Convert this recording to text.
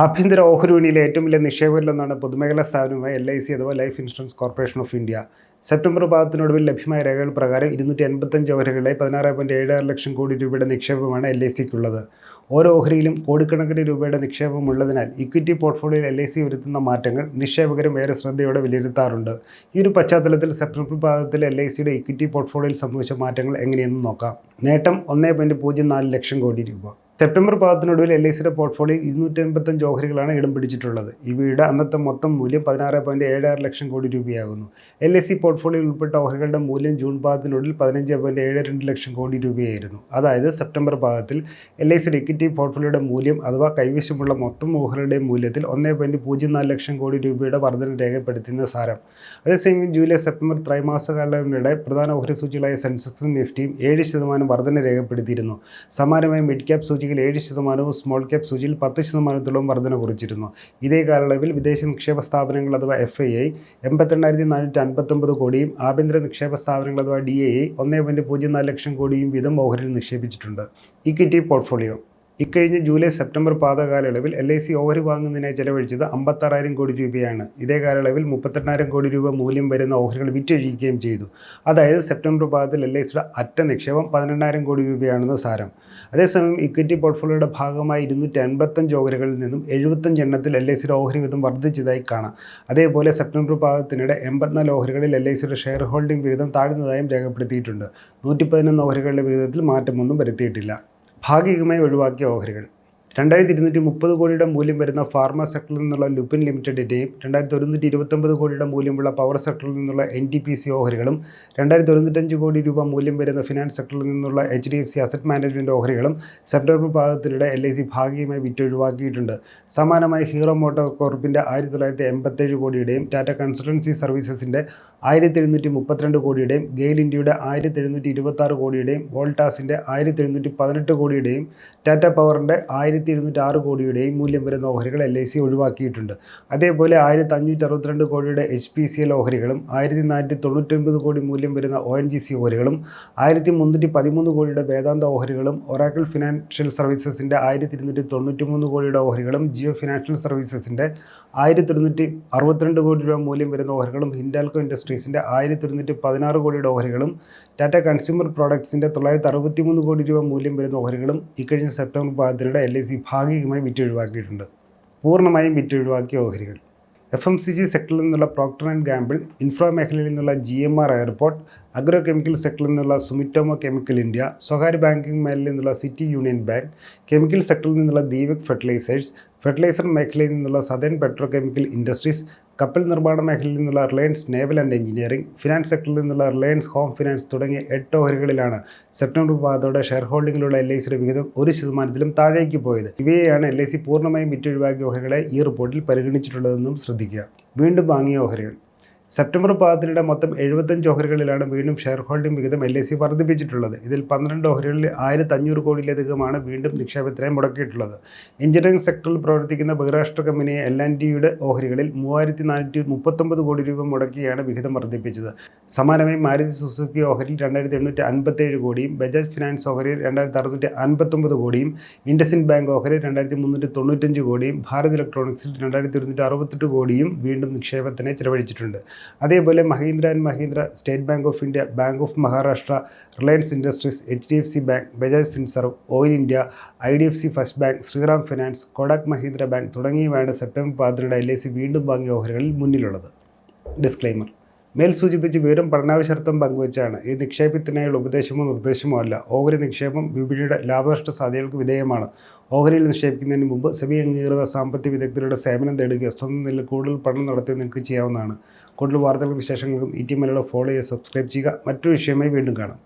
ആഭ്യന്തര ഓഹരി വിപണിയിലെ ഏറ്റവും വലിയ നിക്ഷേപരിലൊന്നാണ് പൊതുമേഖലാ സ്ഥാപനമായ എൽ ഐ സി അഥവാ Life Insurance Corporation of India. September പാദത്തിനൊടുവിൽ ലഭ്യമായ രേഖകൾ പ്രകാരം ഇരുന്നൂറ്റി എൺപത്തഞ്ച് ഓഹരികളെ പതിനാറ് പോയിന്റ് ഏഴ് ആറ് ലക്ഷം കോടി രൂപയുടെ നിക്ഷേപമാണ് എൽ ഐ സിക്കുള്ളത്. ഓരോ ഓഹരിയിലും കോടിക്കണക്കിന് രൂപയുടെ നിക്ഷേപം ഉള്ളതിനാൽ ഇക്വിറ്റി പോർട്ട്ഫോളിയോയിൽ എൽ ഐ സി വരുത്തുന്ന മാറ്റങ്ങൾ നിക്ഷേപകരും ഏറെ ശ്രദ്ധയോടെ വിലയിരുത്താറുണ്ട്. ഈ ഒരു പശ്ചാത്തലത്തിൽ സെപ്റ്റംബർ പാദത്തിൽ എൽ ഐ സിയുടെ ഇക്വിറ്റി പോർട്ട്ഫോളിയോയിൽ സംഭവിച്ച മാറ്റങ്ങൾ എങ്ങനെയെന്ന് നോക്കാം. നേട്ടം ഒന്നേ ലക്ഷം കോടി രൂപ. സെപ്റ്റംബർ പാദത്തിനൊടുവിൽ എൽ ഐ സിയുടെ പോർട്ട്ഫോളിയോ ഇരുന്നൂറ്റി എൺപത്തഞ്ച് ഓഹരികളാണ് ഇടം പിടിച്ചിട്ടുള്ളത്. ഇവയുടെ അന്നത്തെ മൊത്തം മൂല്യം പതിനാറ് പോയിന്റ് ഏഴ് ആറ് ലക്ഷം കോടി രൂപയാകുന്നു. എൽ ഐ സി പോർട്ട്ഫോളിയോയിൽ ഉൾപ്പെട്ട ഓഹരികളുടെ മൂല്യം ജൂൺ പാദത്തിനുള്ളിൽ പതിനഞ്ച് പോയിന്റ് ഏഴ് രണ്ട് ലക്ഷം കോടി രൂപയായിരുന്നു. അതായത് സെപ്റ്റംബർ പാദത്തിൽ എൽ ഐ സിയുടെ ഇക്വിറ്റി പോർട്ട്ഫോളിയോയുടെ മൂല്യം അഥവാ കൈവശമുള്ള മൊത്തം ഓഹരികളുടെ മൂല്യത്തിൽ ഒന്നേ പോയിന്റ് പൂജ്യം നാല് ലക്ഷം കോടി രൂപയുടെ വർധന രേഖപ്പെടുത്തുന്ന സാരം. അതേസമയം ജൂലൈ സെപ്റ്റംബർ ത്രൈമാസ കാലയളവിനിടെ പ്രധാന ഓഹരി സൂചികളായ സെൻസെക്സും നിഫ്റ്റിയും ഏഴ് ശതമാനം വർധന രേഖപ്പെടുത്തിയിരുന്നു. സമാനമായി മിഡ് ക്യാപ് സൂചികയിൽ ഏഴ് ശതമാനവും സ്മോൾ ക്യാപ് സൂചിയിൽ പത്ത് ശതമാനത്തോളം വർധന കുറിച്ചിരുന്നു. ഇതേ കാലയളവിൽ വിദേശ നിക്ഷേപ സ്ഥാപനങ്ങൾ അഥവാ എഫ് ഐ ഐ എൺപത്തിരണ്ടായിരത്തി നാനൂറ്റി അൻപത്തൊമ്പത് കോടിയും ആഭ്യന്തര നിക്ഷേപ സ്ഥാപനങ്ങൾ അഥവാ ഡി എ ഐ ഒന്നേ പോയിന്റ് പൂജ്യം നാല് ലക്ഷം കോടിയും വീതം ഓഹരിയിൽ നിക്ഷേപിച്ചിട്ടുണ്ട്. ഇക്വിറ്റി പോർട്ട്ഫോളിയോ ഇക്കഴിഞ്ഞ ജൂലൈ സെപ്റ്റംബർ പാത കാലയളവിൽ എൽ ഐ സി ഓഹരി വാങ്ങുന്നതിനായി ചെലവഴിച്ചത് അമ്പത്താറായിരം കോടി രൂപയാണ്. ഇതേ കാലയളവിൽ മുപ്പത്തെണ്ണായിരം കോടി രൂപ മൂല്യം വരുന്ന ഓഹരികൾ വിറ്റഴിക്കുകയും ചെയ്തു. അതായത് സെപ്റ്റംബർ പാദത്തിൽ എൽ ഐ സിയുടെ അറ്റ നിക്ഷേപം പതിനെണ്ണായിരം കോടി രൂപയാണെന്ന് സാരം. അതേസമയം ഇക്വിറ്റി പോർട്ട്ഫോളിയോയുടെ ഭാഗമായി ഇരുന്നൂറ്റി അൻപത്തഞ്ച് ഓഹരികളിൽ നിന്നും എഴുപത്തഞ്ച് എണ്ണത്തിൽ എൽ ഐ സിയുടെ ഓഹരി വിധം വർദ്ധിച്ചതായി കാണാം. അതേപോലെ സെപ്റ്റംബർ പാദത്തിനിടെ എൺപത്തിനാല് ഓഹരികളിൽ എൽ ഐ സിയുടെ ഷെയർ ഹോൾഡിംഗ് വിഹിതം താഴ്ന്നതായും രേഖപ്പെടുത്തിയിട്ടുണ്ട്. നൂറ്റി പതിനൊന്ന് ഓഹരികളുടെ വിഹിതത്തിൽ മാറ്റമൊന്നും വരുത്തിയിട്ടില്ല. ഭാഗികമായി ഒഴിവാക്കിയ ഓഹരികൾ. രണ്ടായിരത്തി ഇരുന്നൂറ്റി മുപ്പത് കോടിയുടെ മൂല്യം വരുന്ന ഫാർമ സെക്ടറിൽ നിന്നുള്ള ലുബിൻ ലിമിറ്റഡിന്റെയും രണ്ടായിരത്തി ഒരുന്നൂറ്റി ഇരുപത്തൊമ്പത് കോടിയുടെ മൂല്യമുള്ള പവർ സെക്ടറിൽ നിന്നുള്ള എൻ ഡി പി സി ഓഹരികളും രണ്ടായിരത്തി ഒരുന്നൂറ്റഞ്ച് കോടി രൂപ മൂല്യം വരുന്ന ഫിനാൻസ് സെക്ടറിൽ നിന്നുള്ള H D F C asset management ഓഹരികളും September പാദത്തിനിടെ എൽ ഐ സി ഭാഗികമായി വിറ്റൊഴിവാക്കിയിട്ടുണ്ട് സമാനമായി ഹീറോ മോട്ടോർ കോർപ്പിന്റെ ആയിരത്തി തൊള്ളായിരത്തി എൺപത്തേഴ് കോടിയുടെയും ടാറ്റ കൺസൾട്ടൻസി സർവീസസിന്റെ ആയിരത്തി എഴുന്നൂറ്റി മുപ്പത്തിരണ്ട് കോടിയുടെയും ഗെയിൽ ഇന്ത്യയുടെ ആയിരത്തി എഴുന്നൂറ്റി ഇരുപത്തി ആറ് കോടിയുടെയും വോൾട്ടാസിന്റെ ആയിരത്തി എഴുന്നൂറ്റി പതിനെട്ട് കോടിയുടെയും ടാറ്റ പവറിന്റെ ആയിരത്തി എഴുന്നൂറ്റി ആറ് കോടിയുടെയും മൂല്യം വരുന്ന ഓഹരികൾ എൽ ഐ സി ഒഴിവാക്കിയിട്ടുണ്ട്. അതേപോലെ ആയിരത്തി അഞ്ഞൂറ്റി അറുപത്തിരണ്ട് കോടിയുടെ എച്ച് പി സി എൽ ഓഹരികളും ആയിരത്തി നാനൂറ്റി തൊണ്ണൂറ്റൊൻപത് കോടി മൂല്യം വരുന്ന ഒ എൻ ജി സി ഓഹരികളും ആയിരത്തി മുന്നൂറ്റി പതിമൂന്ന് കോടിയുടെ വേദാന്ത ഓഹരികളും ഒറാക്കിൾ ഫിനാൻഷ്യൽ സർവീസസിന്റെ ആയിരത്തി ഇരുന്നൂറ്റി തൊണ്ണൂറ്റി മൂന്ന് കോടിയുടെ ഓഹരികളും ജിയോ ഫിനാൻഷ്യൽ സർവീസസിന്റെ ആയിരത്തി ഒരുന്നൂറ്റി അറുപത്തിരണ്ട് കോടി രൂപ മൂല്യം വരുന്ന ഓഹരികളും ഹിൻഡാൽക്കോ ഇൻഡസ്ട്രീസിന്റെ ആയിരത്തി ഒരുന്നൂറ്റി പതിനാറ് കോടിയുടെ ഓഹരികളും ടാറ്റ കൺസ്യൂമർ പ്രോഡക്ട്സിന്റെ തൊള്ളായിരത്തി അറുപത്തി മൂന്ന് കോടി രൂപ മൂല്യം വരുന്ന ഓഹരികളും ഇക്കഴിഞ്ഞ സെപ്റ്റംബർ പാദത്തിനിടെ എൽ ഐ സി ഭാഗികമായി വിറ്റൊഴിവാക്കിയിട്ടുണ്ട്. പൂർണമായും വിറ്റൊഴിവാക്കിയ ഓഹരികൾ. എഫ് എം സി ജി സെക്ടറിൽ നിന്നുള്ള പ്രോക്ടർ ആൻഡ് ഗാമ്പിൾ ഇൻഫ്രാ മേഖലയിൽ നിന്നുള്ള G M R airport agro chemical സെക്ടറിൽ നിന്നുള്ള സുമിറ്റോമോ കെമിക്കൽ ഇന്ത്യ സ്വകാര്യ ബാങ്കിംഗ് മേഖലയിൽ നിന്നുള്ള സിറ്റി യൂണിയൻ ബാങ്ക് കെമിക്കൽ സെക്ടറിൽ നിന്നുള്ള ദീപക് ഫെർട്ടിലൈസേഴ്സ് ഫെർട്ടിലൈസർ മേഖലയിൽ നിന്നുള്ള സദേൺ പെട്രോ കെമിക്കൽ ഇൻഡസ്ട്രീസ് കപ്പൽ നിർമ്മാണ മേഖലയിൽ നിന്നുള്ള Reliance Naval and Engineering finance സെക്ടറിൽ നിന്നുള്ള റിലയൻസ് ഹോം ഫിനാൻസ് തുടങ്ങിയ എട്ട് ഓഹരികളിലാണ് സെപ്റ്റംബർ പാതോടെ ഷെയർ ഹോൾഡിംഗിലുള്ള എൽ ഐ സിയുടെ വിഹിതം ഒരു ശതമാനത്തിലും താഴേക്ക് പോയത്. ഇവയെയാണ് എൽ ഐ സി പൂർണമായും വിറ്റൊഴിവാക്കിയ ഓഹരികളെ ഈ റിപ്പോർട്ടിൽ പരിഗണിച്ചിട്ടുള്ളതെന്നും ശ്രദ്ധിക്കുക. വീണ്ടും വാങ്ങിയ ഓഹരികൾ. സെപ്റ്റംബർ പാദത്തിനിടെ മൊത്തം എഴുപത്തഞ്ച് ഓഹരികളിലാണ് വീണ്ടും ഷെയർ ഹോൾഡിംഗ് വിഹിതം എൽ ഐ സി വർദ്ധിപ്പിച്ചിട്ടുള്ളത്. ഇതിൽ പന്ത്രണ്ട് ഓഹരികളിൽ ആയിരത്തി അഞ്ഞൂറ് കോടിയിലധികമാണ് വീണ്ടും നിക്ഷേപത്തിനായി മുടക്കിയിട്ടുള്ളത്. എഞ്ചിനീയറിംഗ് സെക്ടറിൽ പ്രവർത്തിക്കുന്ന ബഹുരാഷ്ട്ര കമ്പനിയെ എൽ ആൻഡ് ടിയുടെ ഓഹരികളിൽ മൂവായിരത്തി നാനൂറ്റി മുപ്പത്തൊമ്പത് കോടി രൂപ മുടക്കിയാണ് വിഹിതം വർദ്ധിപ്പിച്ചത്. സമാനമായി മാരുതി സുസുക്കി ഓഹരിയിൽ രണ്ടായിരത്തി എണ്ണൂറ്റി അൻപത്തേഴ് കോടിയും ബജാജ് ഫിനാൻസ് ഓഹരിയിൽ രണ്ടായിരത്തി അറുന്നൂറ്റി അൻപത്തൊമ്പത് കോടിയും ഇൻഡസിൻ ബാങ്ക് ഓഹരി രണ്ടായിരത്തി മുന്നൂറ്റി തൊണ്ണൂറ്റഞ്ച് കോടിയും ഭാരത് ഇലക്ട്രോണിക്സിൽ രണ്ടായിരത്തി ഒരുന്നൂറ്റി അറുപത്തെട്ട് കോടിയും വീണ്ടും നിക്ഷേപത്തിനായി ചിലവഴിച്ചിട്ടുണ്ട്. അതേപോലെ Mahindra and Mahindra State Bank of India Bank of Maharashtra Reliance Industries H D F C Bank Bajaj Finserv Oil India I D F C First Bank Shriram Finance Kotak Mahindra Bank തുടങ്ങിയവയാണ് September പതിനെട്ട് L I C വീണ്ടും വാങ്ങിയ ഓഹരികളിൽ മുന്നിലുള്ളത്. Disclaimer മേൽ സൂചിപ്പിച്ച് വിവരം പഠനാവശ്യർത്ഥം പങ്കുവച്ചാണ്. ഈ നിക്ഷേപത്തിനായുള്ള ഉപദേശമോ നിർദ്ദേശമോ അല്ല. ഓഹരി നിക്ഷേപം വിപണിയുടെ ലാഭനഷ്ട സാധ്യതകൾക്ക് വിധേയമാണ്. ഓഹരിയിൽ നിക്ഷേപിക്കുന്നതിന് മുമ്പ് സെബി അംഗീകൃത സാമ്പത്തിക വിദഗ്ധരുടെ സേവനം തേടുക സ്വന്തം നിലയിൽ കൂടുതൽ പഠനം നടത്തി നിങ്ങൾക്ക് ചെയ്യാവുന്നതാണ്. കൂടുതൽ വാർത്തകളും വിശേഷങ്ങൾക്കും ഇ ടി മലയാളം ഫോളോ ചെയ്യുക സബ്സ്ക്രൈബ് ചെയ്യുക. മറ്റൊരു വിഷയമായി വീണ്ടും കാണാം.